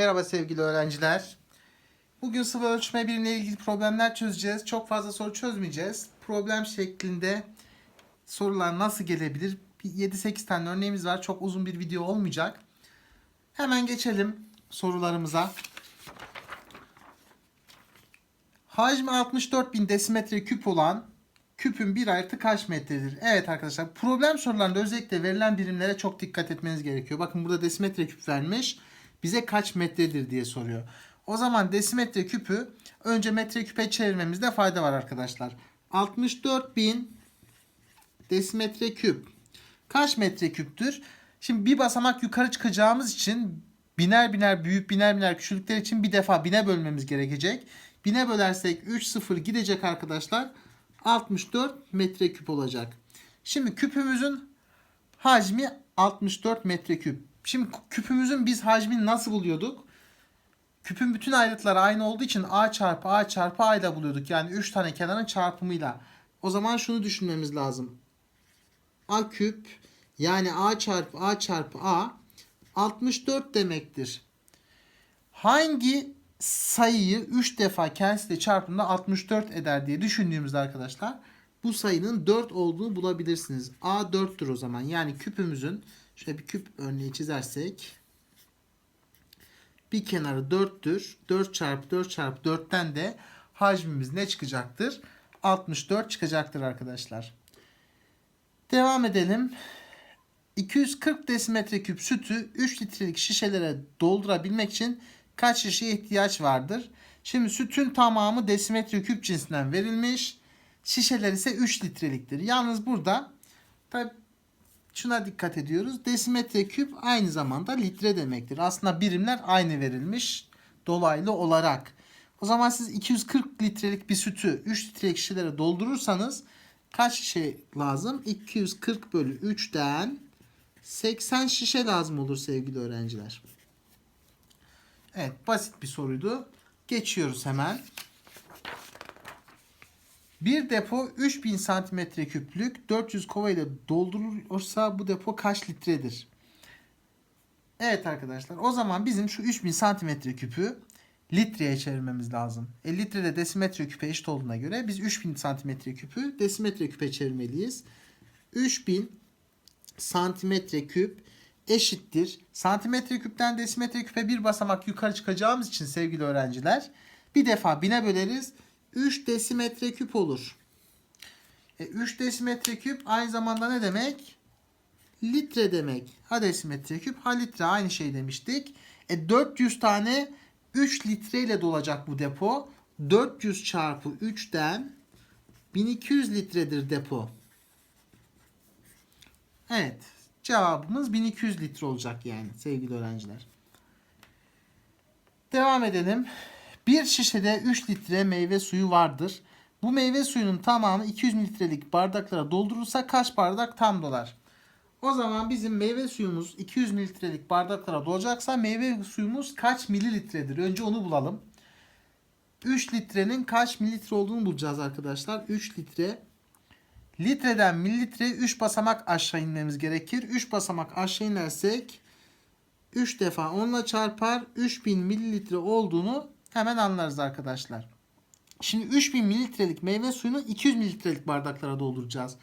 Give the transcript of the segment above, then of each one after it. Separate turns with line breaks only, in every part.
Merhaba sevgili öğrenciler. Bugün sıvı ölçme birimle ilgili problemler çözeceğiz. Çok fazla soru çözmeyeceğiz. Problem şeklinde sorular nasıl gelebilir? Bir 7-8 tane örneğimiz var. Çok uzun bir video olmayacak. Hemen geçelim sorularımıza. Hacmi 64.000 desimetre küp olan küpün bir artı kaç metredir? Evet arkadaşlar problem sorularında özellikle verilen birimlere çok dikkat etmeniz gerekiyor. Bakın burada desimetre küp vermiş. Bize kaç metredir diye soruyor. O zaman desimetre küpü önce metre küpe çevirmemizde fayda var arkadaşlar. 64.000 desimetre küp. Kaç metre küptür? Şimdi bir basamak yukarı çıkacağımız için biner biner büyük biner biner küçülükler için bir defa bine bölmemiz gerekecek. Bine bölersek 3 sıfır gidecek arkadaşlar. 64 metreküp olacak. Şimdi küpümüzün hacmi 64 metreküp. Şimdi küpümüzün biz hacmini nasıl buluyorduk? Küpün bütün ayrıtları aynı olduğu için a çarpı a çarpı a ile buluyorduk. Yani 3 tane kenarın çarpımıyla. O zaman şunu düşünmemiz lazım. a küp yani a çarpı a çarpı a 64 demektir. Hangi sayıyı 3 defa kendisiyle çarpımda 64 eder diye düşündüğümüzde arkadaşlar bu sayının 4 olduğunu bulabilirsiniz. A 4'tür o zaman. Yani küpümüzün şöyle bir küp örneği çizersek bir kenarı 4'tür. 4 çarpı 4 çarpı 4'ten de hacmimiz ne çıkacaktır? 64 çıkacaktır arkadaşlar. Devam edelim. 240 desimetre küp sütü 3 litrelik şişelere doldurabilmek için kaç şişeye ihtiyaç vardır? Şimdi sütün tamamı desimetre küp cinsinden verilmiş. Şişeler ise 3 litreliktir. Yalnız burada tabi şuna dikkat ediyoruz. Desimetre küp aynı zamanda litre demektir. Aslında birimler aynı verilmiş dolaylı olarak. O zaman siz 240 litrelik bir sütü 3 litrelik şişelere doldurursanız kaç şişe lazım? 240 bölü 3'ten 80 şişe lazım olur sevgili öğrenciler. Evet basit bir soruydu. Geçiyoruz hemen. Bir depo 3000 santimetre küplük 400 kova ile doldurulursa bu depo kaç litredir? Evet arkadaşlar o zaman bizim şu 3000 santimetre küpü litreye çevirmemiz lazım. E, litre de desimetre küpe eşit olduğuna göre biz 3000 santimetre küpü desimetre küpe çevirmeliyiz. 3000 santimetre küp eşittir. Santimetre küpten desimetre küpe bir basamak yukarı çıkacağımız için sevgili öğrenciler bir defa bine böleriz. 3 desimetre küp olur. E, 3 desimetre küp aynı zamanda ne demek? Litre demek. Ha desimetre küp ha litre aynı şey demiştik. E 400 tane 3 litre ile dolacak bu depo. 400 çarpı 3'ten 1200 litredir depo. Evet. Cevabımız 1200 litre olacak yani sevgili öğrenciler. Devam edelim. Bir şişede 3 litre meyve suyu vardır. Bu meyve suyunun tamamı 200 litrelik bardaklara doldurulsa kaç bardak tam dolar? O zaman bizim meyve suyumuz 200 mililitrelik bardaklara dolacaksa meyve suyumuz kaç mililitredir? Önce onu bulalım. 3 litrenin kaç mililitre olduğunu bulacağız arkadaşlar. 3 litre Litreden mililitre 3 basamak aşağı inmemiz gerekir. 3 basamak aşağı inersek 3 defa onunla çarpar 3000 mililitre olduğunu hemen anlarız arkadaşlar. Şimdi 3000 mililitrelik meyve suyunu 200 mililitrelik bardaklara dolduracağız.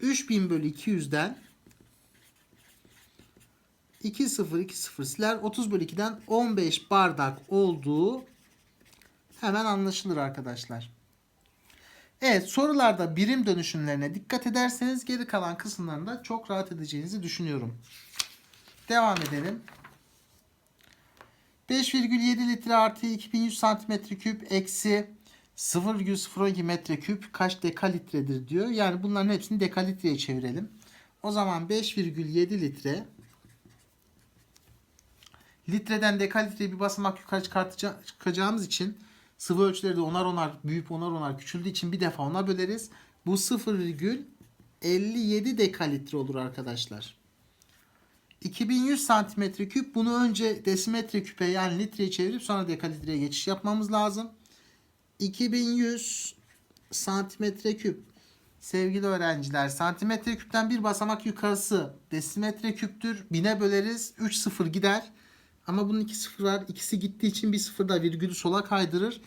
3000 bölü 200'den 2 0 2 0 siler 30 bölü 2'den 15 bardak olduğu hemen anlaşılır arkadaşlar. Evet sorularda birim dönüşümlerine dikkat ederseniz geri kalan kısımlarında çok rahat edeceğinizi düşünüyorum. Devam edelim. 5,7 litre artı 2100 santimetre küp eksi 0,02 metre küp kaç dekalitredir diyor. Yani bunların hepsini dekalitreye çevirelim. O zaman 5,7 litre litreden dekalitreye bir basamak yukarı çıkartacağımız için Sıvı ölçüleri de onar onar büyüyüp onar onar küçüldüğü için bir defa ona böleriz. Bu 0,57 dekalitre olur arkadaşlar. 2100 santimetre küp bunu önce desimetre küpe yani litreye çevirip sonra dekalitreye geçiş yapmamız lazım. 2100 santimetre küp sevgili öğrenciler santimetre küpten bir basamak yukarısı desimetre küptür. Bine böleriz 3 sıfır gider. Ama bunun iki sıfır var. İkisi gittiği için bir sıfır da virgülü sola kaydırır.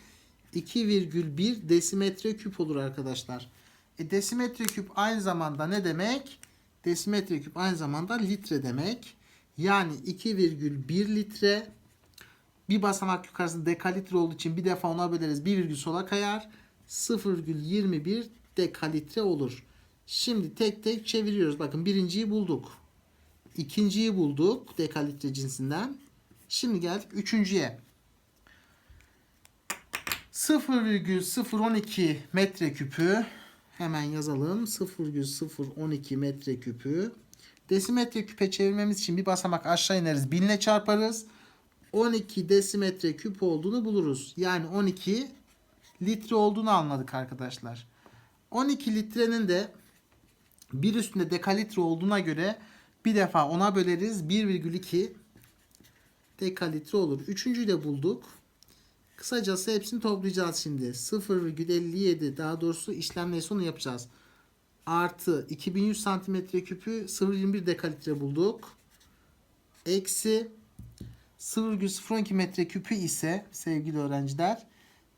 2,1 desimetre küp olur arkadaşlar. E, desimetre küp aynı zamanda ne demek? Desimetre küp aynı zamanda litre demek. Yani 2,1 litre bir basamak yukarısında dekalitre olduğu için bir defa ona böleriz. Bir virgül sola kayar. 0,21 dekalitre olur. Şimdi tek tek çeviriyoruz. Bakın birinciyi bulduk. İkinciyi bulduk dekalitre cinsinden. Şimdi geldik üçüncüye. 0,012 metreküpü hemen yazalım. 0,012 metreküpü desimetre küpe çevirmemiz için bir basamak aşağı ineriz. Binle çarparız. 12 desimetre küp olduğunu buluruz. Yani 12 litre olduğunu anladık arkadaşlar. 12 litrenin de bir üstünde dekalitre olduğuna göre bir defa ona böleriz. 1,2 dekalitre olur. Üçüncüyü de bulduk. Kısacası hepsini toplayacağız şimdi. 0,57 daha doğrusu işlemleri sonu yapacağız. Artı 2100 santimetre küpü 0,21 dekalitre bulduk. Eksi 0,02 metre küpü ise sevgili öğrenciler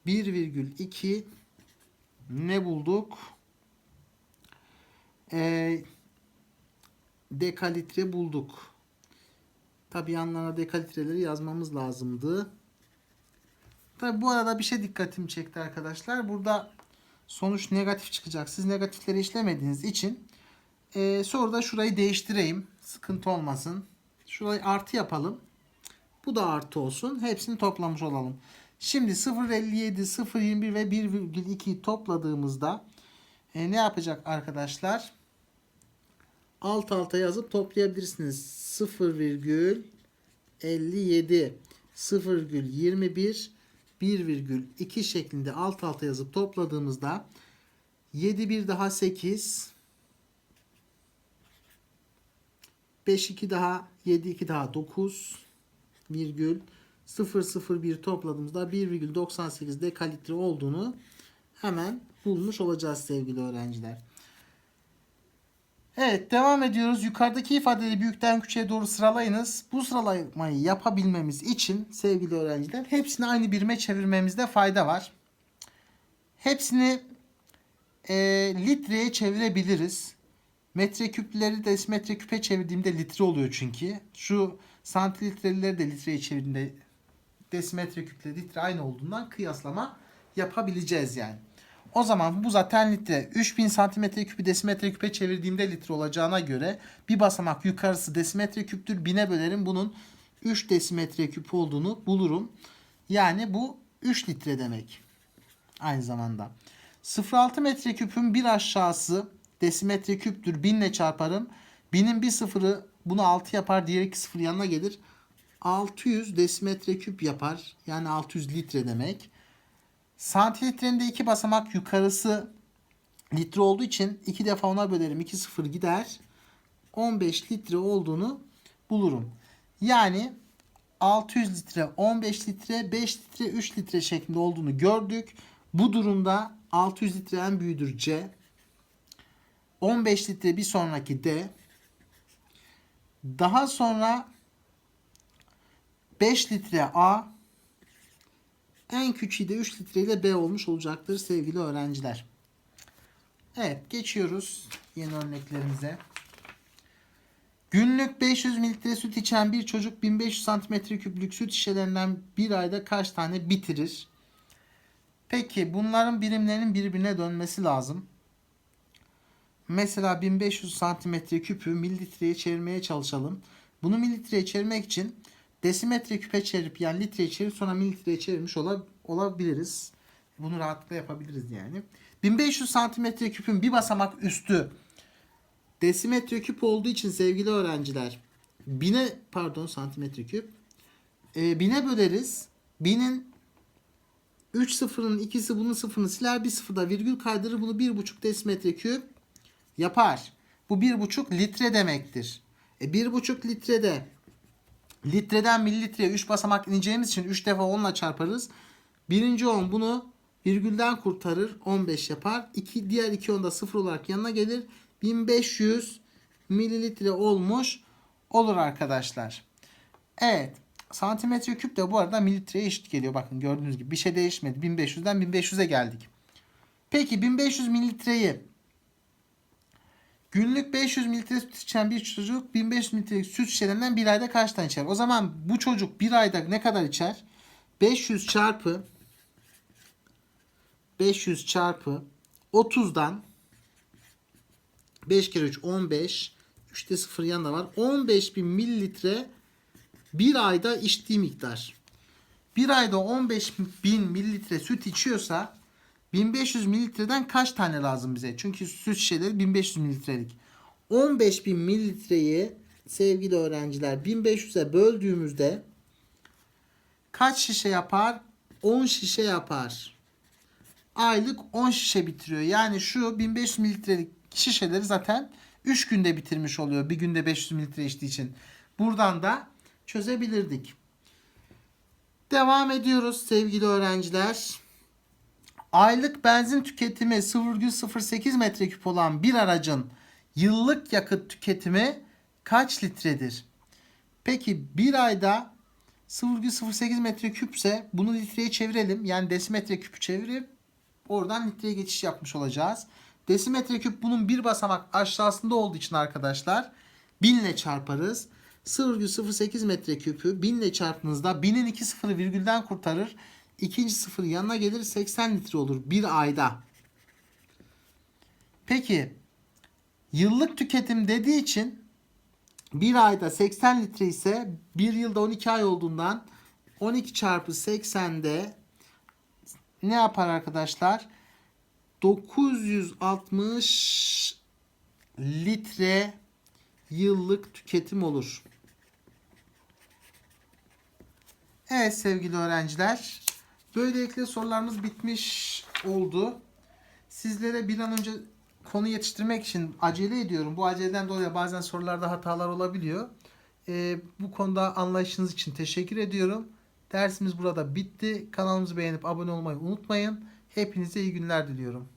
1,2 ne bulduk? Ee, dekalitre bulduk. Tabi yanlarına dekalitreleri yazmamız lazımdı. Tabi bu arada bir şey dikkatimi çekti arkadaşlar. Burada sonuç negatif çıkacak. Siz negatifleri işlemediğiniz için e, soruda şurayı değiştireyim. Sıkıntı olmasın. Şurayı artı yapalım. Bu da artı olsun. Hepsini toplamış olalım. Şimdi 0.57, 0.21 ve 1,2'yi topladığımızda e, ne yapacak arkadaşlar? Alt alta yazıp toplayabilirsiniz. 0,57, 0,21, 1,2 şeklinde alt alta yazıp topladığımızda 7 bir daha 8 5 2 daha 7 2 daha 9 virgül 001 topladığımızda 1,98 dekalitre olduğunu hemen bulmuş olacağız sevgili öğrenciler. Evet devam ediyoruz. Yukarıdaki ifadeleri büyükten küçüğe doğru sıralayınız. Bu sıralamayı yapabilmemiz için sevgili öğrenciler hepsini aynı birime çevirmemizde fayda var. Hepsini e, litreye çevirebiliriz. Metreküpleri desimetre küpe çevirdiğimde litre oluyor çünkü. Şu santilitreleri de litreye çevirdiğimde desimetre küple litre aynı olduğundan kıyaslama yapabileceğiz yani. O zaman bu zaten litre. 3000 santimetre küpü desimetre küpe çevirdiğimde litre olacağına göre bir basamak yukarısı desimetre küptür. Bine bölerim bunun 3 desimetre küp olduğunu bulurum. Yani bu 3 litre demek. Aynı zamanda. 0,6 metre küpün bir aşağısı desimetre küptür. 1000 ile çarparım. 1000'in bir sıfırı bunu 6 yapar. Diğer iki sıfır yanına gelir. 600 desimetre küp yapar. Yani 600 litre demek. Santilitrenin de iki basamak yukarısı litre olduğu için iki defa ona bölerim. 2 sıfır gider. 15 litre olduğunu bulurum. Yani 600 litre, 15 litre, 5 litre, 3 litre şeklinde olduğunu gördük. Bu durumda 600 litre en büyüğüdür C. 15 litre bir sonraki D. Daha sonra 5 litre A. En küçüğü de 3 litre ile B olmuş olacaktır sevgili öğrenciler. Evet geçiyoruz yeni örneklerimize. Günlük 500 mililitre süt içen bir çocuk 1500 santimetre küplük süt şişelerinden bir ayda kaç tane bitirir? Peki bunların birimlerinin birbirine dönmesi lazım. Mesela 1500 santimetre küpü mililitreye çevirmeye çalışalım. Bunu mililitreye çevirmek için desimetre küpe çevirip yani litreye çevirip sonra mililitreye çevirmiş olabiliriz. Bunu rahatlıkla yapabiliriz yani. 1500 santimetre küpün bir basamak üstü desimetre küp olduğu için sevgili öğrenciler bine pardon santimetre küp e, bine böleriz. Binin 3 sıfırın ikisi bunun sıfırını siler bir sıfırda virgül kaydırır bunu 1,5 desimetre küp yapar. Bu 1,5 litre demektir. E 1,5 litrede litreden mililitreye 3 basamak ineceğimiz için 3 defa 10 ile çarparız. Birinci 10 bunu virgülden kurtarır. 15 yapar. İki, diğer 2 10 da 0 olarak yanına gelir. 1500 mililitre olmuş olur arkadaşlar. Evet. santimetre küp de bu arada mililitreye eşit geliyor. Bakın gördüğünüz gibi bir şey değişmedi. 1500'den 1500'e geldik. Peki 1500 mililitreyi günlük 500 mililitre süt içen bir çocuk 1500 mililitrelik süt şişelerinden bir ayda kaç tane içer? O zaman bu çocuk bir ayda ne kadar içer? 500 çarpı 500 çarpı 30'dan 5 kere 3 15 3'te 0 yanında var. 15 bin mililitre bir ayda içtiği miktar. Bir ayda 15 bin mililitre süt içiyorsa 1500 mililitreden kaç tane lazım bize? Çünkü süt şişeleri 1500 mililitrelik. 15 bin mililitreyi sevgili öğrenciler 1500'e böldüğümüzde kaç şişe yapar? 10 şişe yapar. Aylık 10 şişe bitiriyor. Yani şu 1500 mililitrelik şişeleri zaten 3 günde bitirmiş oluyor. Bir günde 500 mililitre içtiği için. Buradan da çözebilirdik. Devam ediyoruz sevgili öğrenciler. Aylık benzin tüketimi 0,08 metreküp olan bir aracın yıllık yakıt tüketimi kaç litredir? Peki bir ayda 0,08 metreküpse bunu litreye çevirelim. Yani desimetre küpü çevirip oradan litreye geçiş yapmış olacağız. Desimetre küp bunun bir basamak aşağısında olduğu için arkadaşlar 1000 ile çarparız. 0,08 metreküpü 1000 ile çarptığınızda 1000'in iki sıfırı virgülden kurtarır. İkinci sıfır yanına gelir 80 litre olur bir ayda. Peki yıllık tüketim dediği için bir ayda 80 litre ise bir yılda 12 ay olduğundan 12 çarpı 80'de ne yapar arkadaşlar? 960 litre yıllık tüketim olur. Evet sevgili öğrenciler. Böylelikle sorularımız bitmiş oldu. Sizlere bir an önce konu yetiştirmek için acele ediyorum. Bu aceleden dolayı bazen sorularda hatalar olabiliyor. Ee, bu konuda anlayışınız için teşekkür ediyorum. Dersimiz burada bitti. Kanalımızı beğenip abone olmayı unutmayın. Hepinize iyi günler diliyorum.